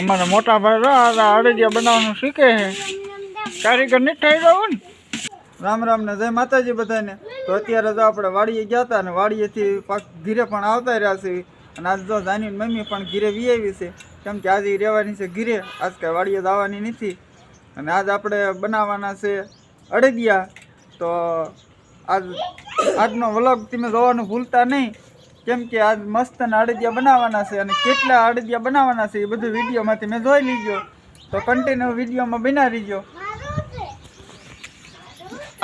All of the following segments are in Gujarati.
અમારા મોટા ભાઈ અડદિયા બનાવવાનું શીખે છે. કારીગર નહીં થઈ જવું ને? રામ રામ ને જય માતાજી બધાને. તો અત્યારે તો આપણે વાડીએ ગયા હતા અને વાડીએથી પાક ઘીરે પણ આવતા રહ્યા છે. અને આજ તો જાની મમ્મી પણ ઘીરે વીઆવી છે. કેમ કે આજે રહેવાની છે ઘીરે. આજ કાંઈ વાડીએ જવાની નથી. અને આજ આપણે બનાવવાના છે અડદિયા તો આજ, આજનો વ્લોગ તમે જોવાનું ભૂલતા નહીં. કેમ કે આજ મસ્ત અડદિયા બનાવવાના છે અને કેટલા અડદિયા બનાવવાના છે એ બધું વિડીયોમાંથી મેં જોઈ લીધો. તો કન્ટિન્યુ વિડીયોમાં બનાવી રહીજો.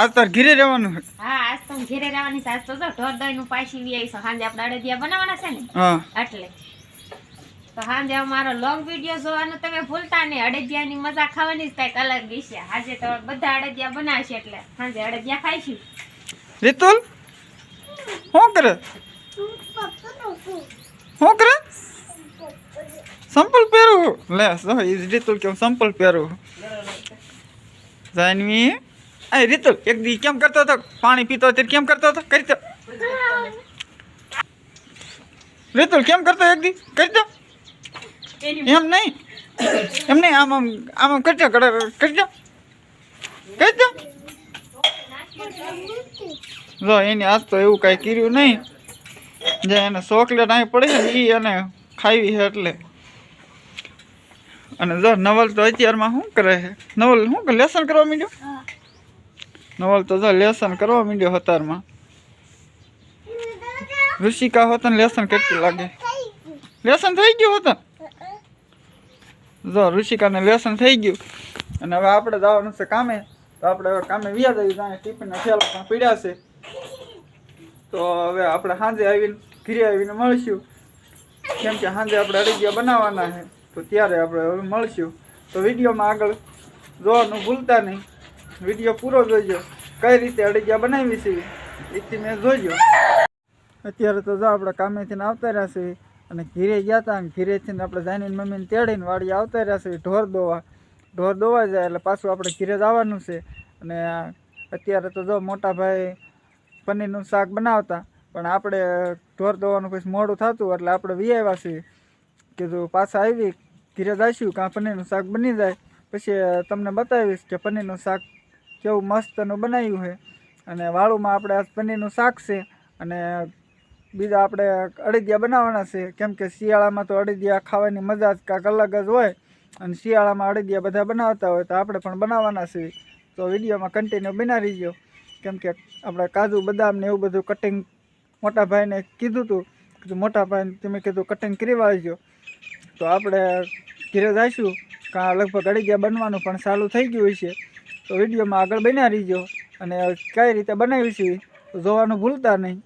આજ ઘીરે રહેવાનું હા આજ તો ઘેરે રહેવાની સાસ તો જો ઢોરનું પાછી વી આવી છે સાંજે આપણે અડદિયા બનાવવાના છે ને? હા. એટલે. તો સાંજે અમારો લોંગ વીડિયો જોવાનું તમે ભૂલતા નહીં. અડદિયાની મજા ખાવાની જ કંઈક અલગ છે આજે તો બધા અડદિયા બનાવશે એટલે. સાંજે અડદિયા ખાઈશું. રીતુલ શું કરે? શું કરે? સંપલ પહેરવું લે ઈ રીતુલ કેમ સંપલ પહેરું. જાનવી એ રીતુલ, એક દી કેમ કરતો હતો? પાણી પીતો ત્યારે કેમ કરતો હતો? કરી દો. રીતુલ, કેમ કરતો એક દી? કરી દો. એમ નહીં. એમ નહીં, આમ આમ આમ આમ કરજો કરી દો કરી દો. જો, એની આજ તો એવું કાંઈ કર્યું નહીં. જે એને ચોકલેટ અહીં પડી છે એ એને ખાવી છે એટલે. અને જો નવલ તો અત્યારમાં શું કરે છે? નવલ શું કે લેસન કરવા માંડ્યો? નવલ તો જો લેસન કરવા માંડ્યો હતારમાં. ઋષિકા હોત ને લેસન કેટલી લાગે? લેસન થઈ ગયું હોતન? જો ઋષિકાને લેસન થઈ ગયું. અને હવે આપણે જવાનું છે કામે. તો આપણે હવે કામે વ્યાજ આવી જાય ટિફિનના થેલા પણ પીડ્યા છે. તો હવે આપણે સાંજે આવીને, ઘીરે આવીને મળશું. કેમ કે સાંજે આપણે અડદિયા બનાવવાના છે, તો ત્યારે આપણે હવે મળશું. તો વિડીયોમાં આગળ જોવાનું ભૂલતા નહીં. વીડિયો પૂરો જોઈજો કઈ રીતે અડગિયા બનાવી છે, એથી મેં જોઈજો અત્યારે તો જો આપણે કામેથી આવતા રહ્યા છે, અને ઘીરે ગયા હતા અને ઘીરેથી આપણે જાણીને મમ્મીને તેડીને વાડી આવતા રહ્યા છે, ઢોર દોવા. ઢોર દોવા જાય એટલે પાછું આપણે ઘીરે જવાનું છે. અને અત્યારે તો જો મોટા ભાઈ પનીરનું શાક બનાવતા. પણ આપણે ઢોર દોવાનું પછી મોડું થતું એટલે આપણે વી આવ્યા છીએ. કીધું, પાછા આવી ધીરે જઈશું, કાં પનીરનું શાક બની જાય. પછી તમને બતાવીશ કે પનીરનું શાક કેવું મસ્તનું બનાવ્યું છે. અને વાળુમાં આપણે આજ પનીરનું શાક છે. અને બીજા આપણે અડદિયા બનાવવાના છે. કેમ કે શિયાળામાં તો અડદિયા ખાવાની મજા જ કાંક અલગ જ હોય. અને શિયાળામાં અડદિયા બધા બનાવતા હોય તો આપણે પણ બનાવવાના છે તો વિડીયોમાં કન્ટિન્યુ બનાવી રહીજો. કેમ કે આપણે કાજુ, બદામ ને એવું બધું કટિંગ મોટા ભાઈને કીધું હતું કીધું મોટા ભાઈને તમે કીધું કટિંગ કરી વાળજો. તો આપણે ઘીરે જઈશું. કાં લગભગ અડદિયા બનવાનું પણ ચાલુ થઈ ગયું છે તો વિડીયોમાં આગળ બના રહીજો. અને કઈ રીતે બનાવી છે જોવાનું ભૂલતા નહીં.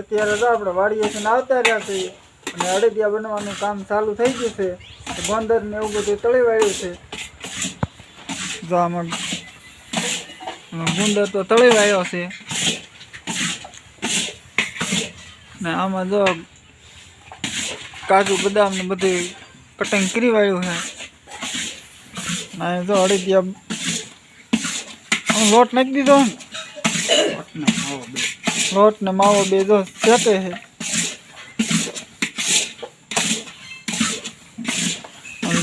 અત્યારે તો આપણે વાડીએથી આવતા રહ્યા છીએ. અને અડદિયા બનવાનું કામ ચાલુ થઈ ગયું છે. ગોંદર ને એવું બધું તળી વાળ્યું છે. જો આમાં ગુંદર તો તળી વાળ્યો છે. ને આમાં જો કાજુ બદામ ને બધું કટિંગ કરી વાળ્યું છે. ને જો અડદિયા આમ લોટ નાખી દીધો ને. લોટ ને માવો બે જો શેકે છે.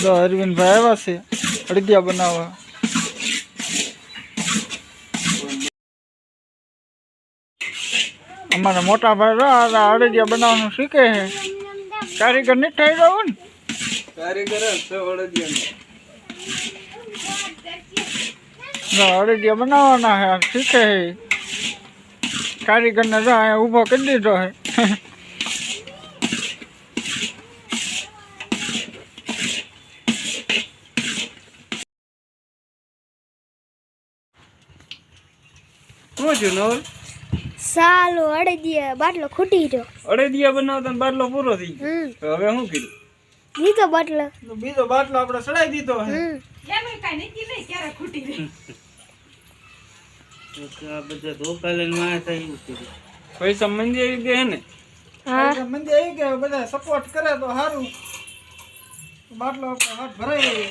જો અરવિંદભાઈ આવ્યા છે. અડદિયા બનાવવા. અમારા મોટા ભાઈ અડદિયા બનાવવાનું શીખે છે. કારીગર નહીં થઈ રહ્યો ને. જો અડદિયા બનાવવાના છે શીખે છે. કારીગરને જો અહીંયા ઊભો કરી દીધો છે. શું છે નવલ? સાલો અડદિયા બાટલો ખૂટી ગયો. અડદિયા બનાવતા ને બાટલો પૂરો થઈ ગયો. તો હવે શું કર્યું બીજો બાટલો. બીજો બાટલો આપણે સડાઈ દીધો આ બધા ધોકા લઈને મારે થાય એવું કર્યું પૈસા મંદી આવી ગયા ને? હા. મંદી આવી ગયા બધા સપોર્ટ કરે તો સારું. બાટલો આપણે હાથ ભરાઈ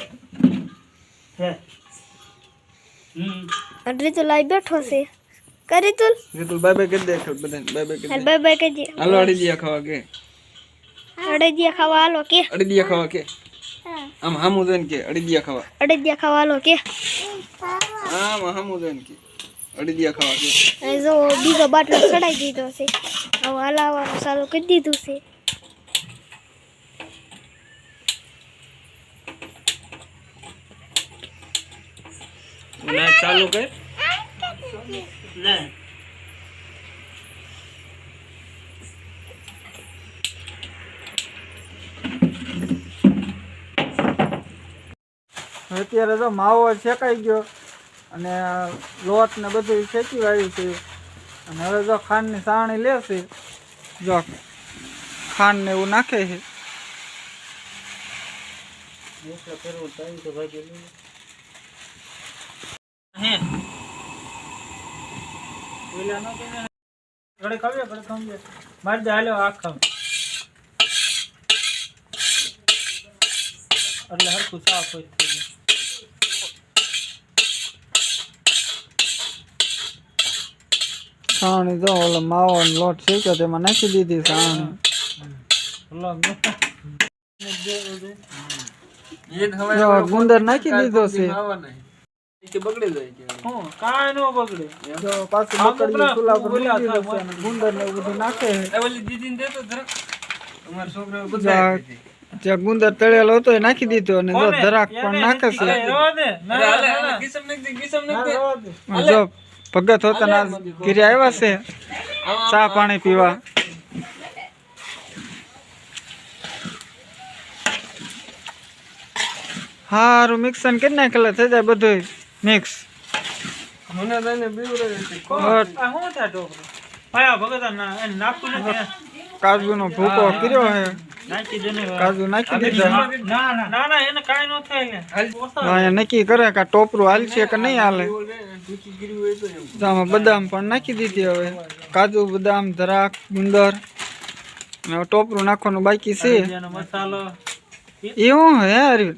હે હમ અડરી તો લાઈ બેઠો છે. કરી તું રીતુલ બાય બાય કરી દે બધાને બાય બાય કરી હાલ બાય બાય કહેજે હાલો અડદિયા ખાવા કે અડદિયા ખાવા હાલો કે અડદિયા ખાવા કે આમ હામું જોઈને કે અડદિયા ખાવા અડદિયા ખાવા હાલો કે આમ હામું જોઈને કે અડદિયા ખાવા કે અને જો બીજો બાટલો ચડાઈ દીધો છે હવે હલાવવાનું ચાલુ કરી દીધું છે ના ચાલુ કર ના અત્યારે તો માવો શેકાઈ ગયો અને લોટ ને બધું શેકી વાળ્યું છે. અને હવે જો ખાંડની સાણી લેશે જો ખાંડ ને એવું નાખે છે. હે. ઘડે ખાવીએ ઘડે ખાવીએ મારી દે હાલ્યો આખા એટલે હરખું સાફ હોય થઈ ગયું સાણી જો ઓલો માવો લોટ શેક્યો તેમાં નાખી દીધી સાણી. ગુંદર નાખી દીધો છે. હું? નો બગડે. જો પાછું પર ગુંદર ને બધું નાખે. છે ઓલી દીદીને દેતો જરાક. અમારા છોકરાઓ બધા જ્યાં ગુંદર તળેલો હતો એ નાખી દીધો અને જો ધરાક પણ નાખે છે કિસમ નાખ દે કિસમ નાખ દે. અને જો ભગત હોતા ના ઘીરે આવ્યા છે. ચા પાણી પીવા. હારું મિક્સન કરી નાખેલા થઈ જાય બધું મિક્સ મને તને બીવરે છે. કાજુ નો ભૂકો કર્યો હે. કાજુ નાખી દીધા. અહીંયા નક્કી કરે કે આ ટોપરું હાલશે કે નહીં હાલે. આમાં બદામ પણ નાખી દીધી હવે. કાજુ બદામ ધરાક ગુંદર. અને ટોપરું નાખવાનું બાકી છે. એ હું હે હરી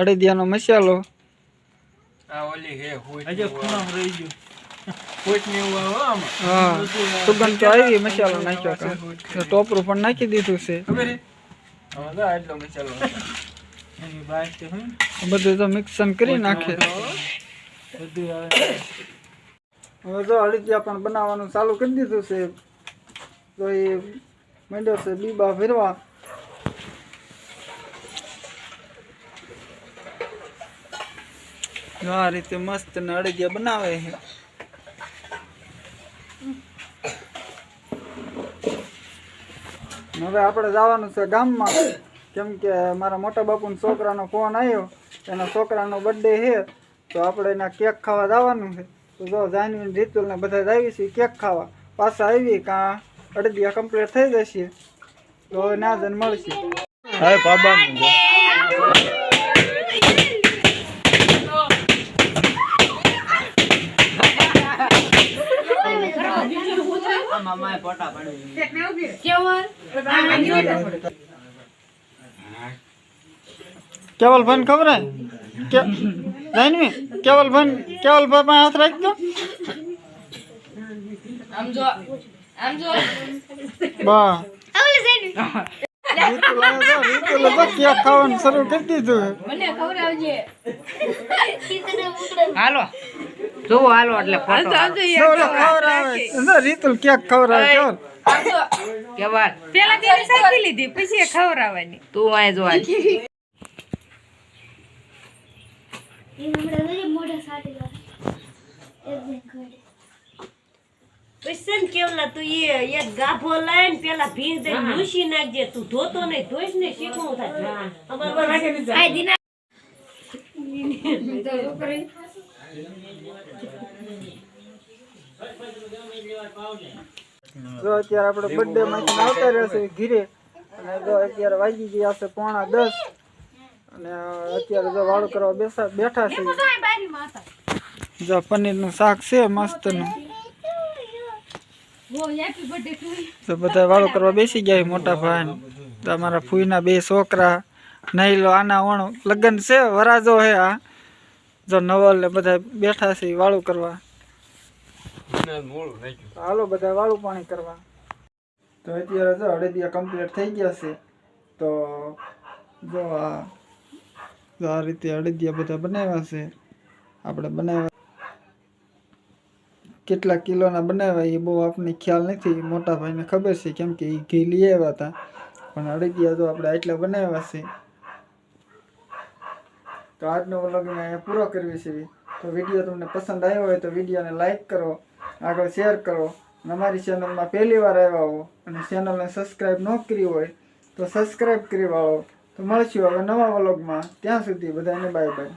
અડદિયાનો મસાલો. આ ઓલી હે હોય કોઈક ને એવું આવે હો આમાં. હા. સુગંધ તો આવી મસાલો નાખ્યો તો. તો ટોપરું પણ નાખી દીધું છે. તો બધું તો મિક્સન કરી નાખે. હવે જો અડદિયા પણ બનાવવાનું ચાલુ કરી દીધું છે. તો એ મંડ્યો છે બીબા ફેરવા જો આ રીતે મસ્ત ને અડદિયા બનાવે છે. હવે આપણે જવાનું છે ગામમાં. કેમ કે મારા મોટા બાપુના છોકરાનો ફોન આવ્યો એના છોકરાનો બર્થડે છે. તો આપણે એના કેક ખાવા જવાનું છે. તો જો જાનવી રીતુલને બધા જ આવી છીએ કેક ખાવા. પાછા આવી કાં અડદિયા કમ્પ્લીટ થઈ જશે. તો હવે ના જન મળશે બાબા કેવલ ભાઈ ખબર જાનવી કેવલ ભાઈ કેવલ ભાઈ પાસે હાથ રાખજો. બા. રીતુલ આવે તો રીતુલે કેક ખાવાનું શરૂ કરી દીધું હાલો જોવો હાલો. એટલે ફોટો જો ઓલો ખવડાવે રીતુલ કેક ખવડાવે? પેલા તેને સાચી લીધી પછી ખવડાવવાની. તું અહીં જો આજ. એ હમણાં જરી મોઢે સાટી લો એકદમ ઘડે પૈસા કેવલા તું એ એક ગાભો લઈને પેલા ભીંગ દઈ મૂસી નાખજે. તું ધોતો નહીં ધોઈશ ને શીખવું થાય અમાર આ દિના. જો અત્યારે આપણે બર્થડે માંથી આવતા રહેશે ઘીરે. અને જો અત્યારે વાગી ગયા છે પોણા દસ. અને અત્યારે જો વાળું કરવા બેસા બેઠા છે. જો પનીરનું શાક છે મસ્તનું. તો બધા વાળું કરવા બેસી ગયા મોટા ભાઈ તો અમારા ફૂઈના બે છોકરા નહીં લો આના ઓણ લગ્ન છે, વરાજો હે આ. જો નવલ ને બધા બેઠા છે વાળું કરવા. હાલો બધા વાળું પાણી કરવા. તો અત્યારે જો અડદિયા કમ્પ્લીટ થઈ ગયા છે. તો જો આ રીતે અડદિયા બધા બનાવ્યા છે. આપણે બનાવ્યા કેટલા કિલોના બનાવ્યા એ બહુ આપણને ખ્યાલ નથી. મોટા ભાઈને ખબર છે કેમ કે એ ઘી લઈ આવ્યા હતા. પણ અડદિયા તો આપણે આટલા બનાવ્યા છે. તો આજનો વ્લોગ મેં અહીંયા પૂરો કરવી છે. તો વીડિયો તમને પસંદ આવ્યો હોય તો વિડીયોને લાઇક કરો, આગળ શેર કરો અને અમારી ચેનલમાં પહેલી વાર આવ્યા હો અને ચેનલને સબસ્ક્રાઈબ ન કરી હોય તો સબસ્ક્રાઈબ કરી વાળો. તો મળશું હવે નવા વ્લોગમાં. ત્યાં સુધી બધાને બાય બાય.